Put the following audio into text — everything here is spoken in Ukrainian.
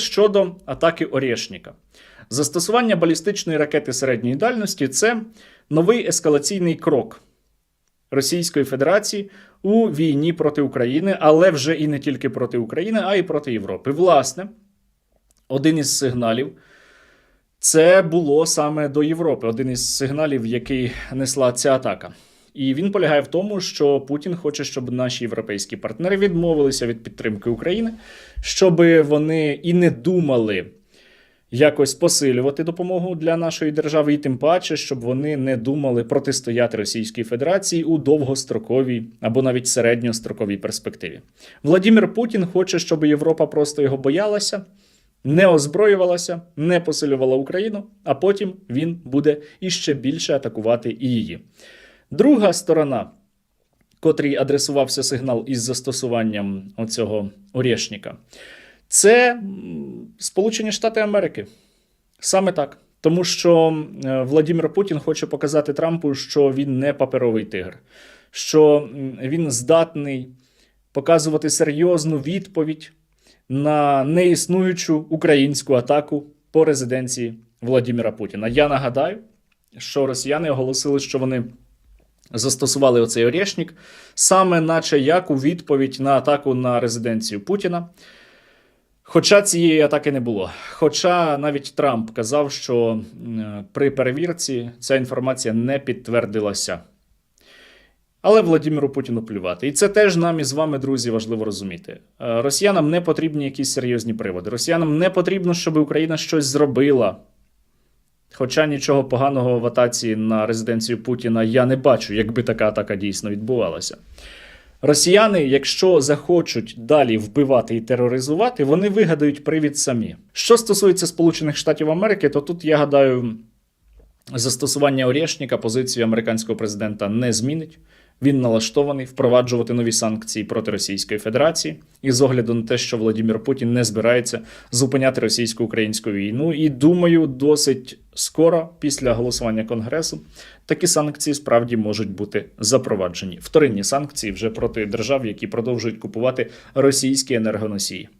Щодо атаки Орєшніка. Застосування балістичної ракети середньої дальності це новий ескалаційний крок Російської Федерації у війні проти України, але вже і не тільки проти України, а й проти Європи. Власне, один із сигналів це було саме до Європи, один із сигналів, який несла ця атака. І він полягає в тому, що Путін хоче, щоб наші європейські партнери відмовилися від підтримки України, щоб вони і не думали якось посилювати допомогу для нашої держави, і тим паче, щоб вони не думали протистояти Російській Федерації у довгостроковій або навіть середньостроковій перспективі. Владимир Путін хоче, щоб Європа просто його боялася. Не озброювалася, не посилювала Україну, а потім він буде іще більше атакувати і її. Друга сторона, котрій адресувався сигнал із застосуванням оцього Орєшніка, це Сполучені Штати Америки. Саме так. Тому що е, Владимир Путін хоче показати Трампу, що він не паперовий тигр, що він здатний показувати серйозну відповідь на неіснуючу українську атаку по резиденції Владимира Путіна. Я нагадаю, що росіяни оголосили, що вони застосували оцей Орєшнік, саме наче як у відповідь на атаку на резиденцію Путіна. Хоча цієї атаки не було. Хоча навіть Трамп казав, що е, при перевірці ця інформація не підтвердилася. Але Владимиру Путіну плювати. І це теж нам із вами, друзі, важливо розуміти. Е, Росіянам не потрібні якісь серйозні приводи. Росіянам не потрібно, щоб Україна щось зробила. Хоча нічого поганого в атаці на резиденцію Путіна я не бачу, якби така атака дійсно відбувалася. Росіяни, якщо захочуть далі вбивати і тероризувати, вони вигадають привід самі. Що стосується Сполучених Штатів Америки, то тут я гадаю, застосування Орєшніка позицію американського президента не змінить. Він налаштований впроваджувати нові санкції проти Російської Федерації, і з огляду на те, що Владимир Путін не збирається зупиняти російсько-українську війну. І думаю, досить скоро, після голосування Конгресу, такі санкції справді можуть бути запроваджені. Вторинні санкції вже проти держав, які продовжують купувати російські енергоносії.